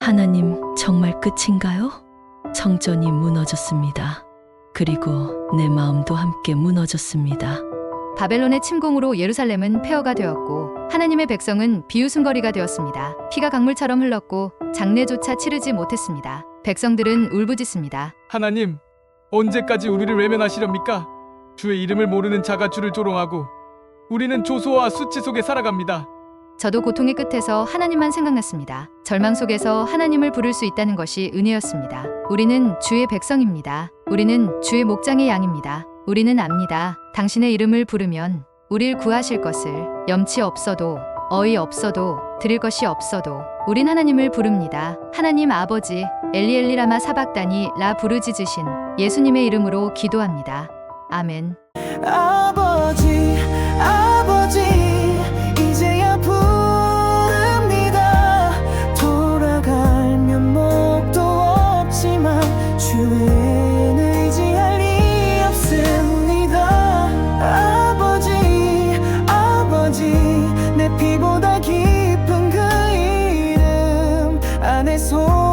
하나님, 정말 끝인가요? 성전이 무너졌습니다. 그리고 내 마음도 함께 무너졌습니다. 바벨론의 침공으로 예루살렘은 폐허가 되었고 하나님의 백성은 비웃음거리가 되었습니다. 피가 강물처럼 흘렀고 장례조차 치르지 못했습니다. 백성들은 울부짖습니다. 하나님, 언제까지 우리를 외면하시렵니까? 주의 이름을 모르는 자가 주를 조롱하고 우리는 조소와 수치 속에 살아갑니다. 저도 고통의 끝에서 하나님만 생각났습니다. 절망 속에서 하나님을 부를 수 있다는 것이 은혜였습니다. 우리는 주의 백성입니다. 우리는 주의 목장의 양입니다. 우리는 압니다. 당신의 이름을 부르면 우릴 구하실 것을 염치 없어도 어이 없어도 드릴 것이 없어도 우린 하나님을 부릅니다. 하나님 아버지 엘리엘리라마 사박다니 라 부르짖으신 예수님의 이름으로 기도합니다. 아멘. 아버지 아버지 안에 손.